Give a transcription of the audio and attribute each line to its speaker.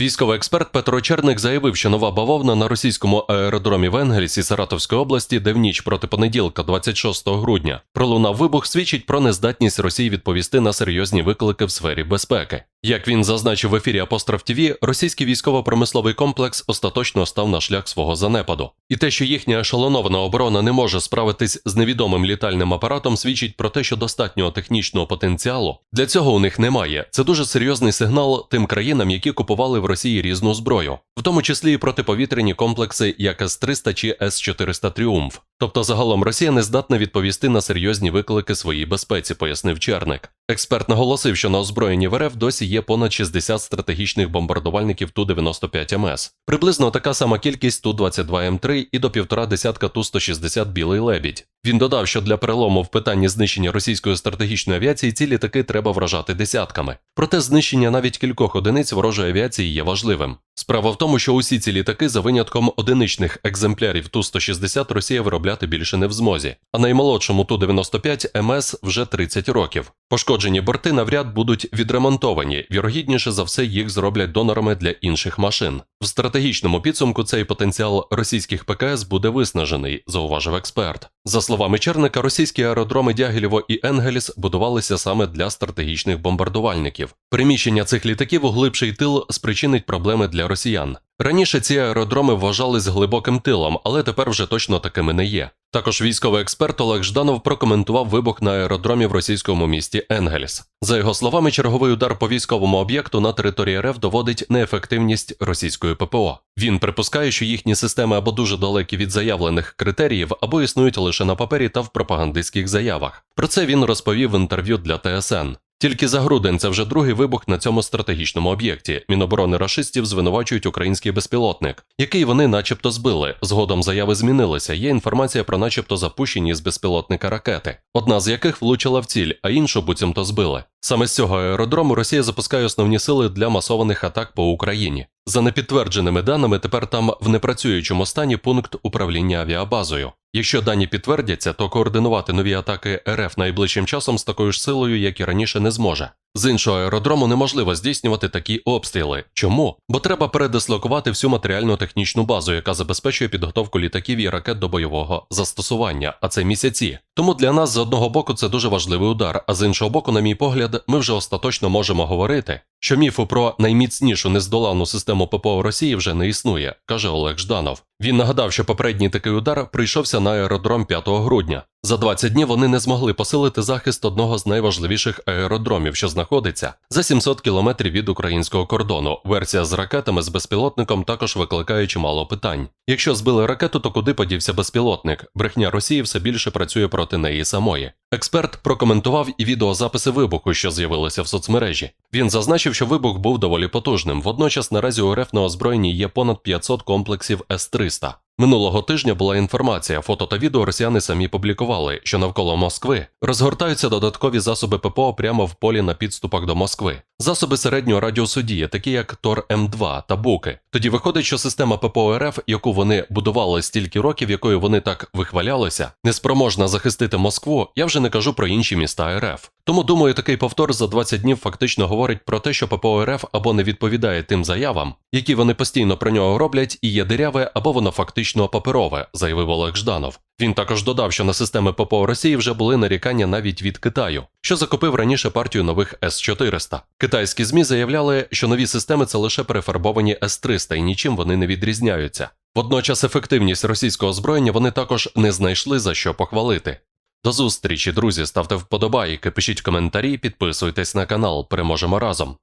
Speaker 1: Військовий експерт Петро Черник заявив, що нова бавовна на російському аеродромі в Енгельсі Саратовської області, де в ніч проти понеділка, 26 грудня, пролунав вибух, свідчить про нездатність Росії відповісти на серйозні виклики в сфері безпеки. Як він зазначив в ефірі Апостроф ТВ, російський військово-промисловий комплекс остаточно став на шлях свого занепаду. І те, що їхня ешелонована оборона не може справитись з невідомим літальним апаратом, свідчить про те, що достатнього технічного потенціалу для цього у них немає. Це дуже серйозний сигнал тим країнам, які купували в Росії різну зброю, в тому числі і протиповітряні комплекси, як С-300 чи С-400 Тріумф. Тобто загалом Росія не здатна відповісти на серйозні виклики своїй безпеці, пояснив Черник. Експерт наголосив, що на озброєнні в РФ досі є понад 60 стратегічних бомбардувальників Ту-95 МС. Приблизно така сама кількість Ту-22 М3 і до півтора десятка Ту-160 Білий Лебідь. Він додав, що для перелому в питанні знищення російської стратегічної авіації ці літаки треба вражати десятками. Проте знищення навіть кількох одиниць ворожої авіації є важливим. Справа в тому, що усі ці літаки за винятком одиничних екземплярів Ту-160 Росія виробляти більше не в змозі, а наймолодшому Ту-95 МС вже 30 років. Пошкоджені борти навряд будуть відремонтовані, вірогідніше за все їх зроблять донорами для інших машин. В стратегічному підсумку цей потенціал російських ПКС буде виснажений, зауважив експерт. За словами Черника, російські аеродроми Дягілєво і Енгельс будувалися саме для стратегічних бомбардувальників. Приміщення цих літаків у глибший тил спричинить проблеми для росіян. Раніше ці аеродроми вважались глибоким тилом, але тепер вже точно такими не є. Також військовий експерт Олег Жданов прокоментував вибух на аеродромі в російському місті Енгельс. За його словами, черговий удар по військовому об'єкту на території РФ доводить неефективність російської ППО. Він припускає, що їхні системи або дуже далекі від заявлених критеріїв, або існують лише на папері та в пропагандистських заявах. Про це він розповів в інтерв'ю для ТСН. Тільки за грудень це вже другий вибух на цьому стратегічному об'єкті. Міноборони рашистів звинувачують український безпілотник, який вони начебто збили. Згодом заяви змінилися. Є інформація про начебто запущені з безпілотника ракети, одна з яких влучила в ціль, а іншу буцімто збили. Саме з цього аеродрому Росія запускає основні сили для масованих атак по Україні. За непідтвердженими даними, тепер там в непрацюючому стані пункт управління авіабазою. Якщо дані підтвердяться, то координувати нові атаки РФ найближчим часом з такою ж силою, як і раніше, не зможе. З іншого аеродрому неможливо здійснювати такі обстріли. Чому? Бо треба передислокувати всю матеріально-технічну базу, яка забезпечує підготовку літаків і ракет до бойового застосування, а це місяці. Тому для нас з одного боку це дуже важливий удар, а з іншого боку, на мій погляд, ми вже остаточно можемо говорити, що міфу про найміцнішу нездолану систему ППО Росії вже не існує, каже Олег Жданов. Він нагадав, що попередній такий удар прийшовся на аеродром 5 грудня. За 20 днів вони не змогли посилити захист одного з найважливіших аеродромів, що знаходиться за 700 кілометрів від українського кордону. Версія з ракетами з безпілотником також викликає чимало питань. Якщо збили ракету, то куди подівся безпілотник? Брехня Росії все більше працює проти неї самої. Експерт прокоментував і відеозаписи вибуху, що з'явилися в соцмережі. Він зазначив, що вибух був доволі потужним. Водночас наразі у РФ на озброєнні є понад 500 комплексів С-300. Минулого тижня була інформація, фото та відео росіяни самі публікували, що навколо Москви розгортаються додаткові засоби ППО прямо в полі на підступах до Москви. Засоби середнього радіусу дії, такі як Тор М2 та Буки. Тоді виходить, що система ППО РФ, яку вони будували стільки років, якою вони так вихвалялися, неспроможна захистити Москву. Я вже не кажу про інші міста РФ. Тому думаю, такий повтор за 20 днів фактично говорить про те, що ППО РФ або не відповідає тим заявам, які вони постійно про нього роблять, і є диряве, або воно фактично паперове, заявив Олег Жданов. Він також додав, що на системи ППО Росії вже були нарікання навіть від Китаю, що закупив раніше партію нових С-400. Китайські ЗМІ заявляли, що нові системи це лише перефарбовані С-300 і нічим вони не відрізняються. Водночас ефективність російського озброєння вони також не знайшли за що похвалити. До зустрічі, друзі, ставте вподобайки, пишіть коментарі, підписуйтесь на канал. Переможемо разом.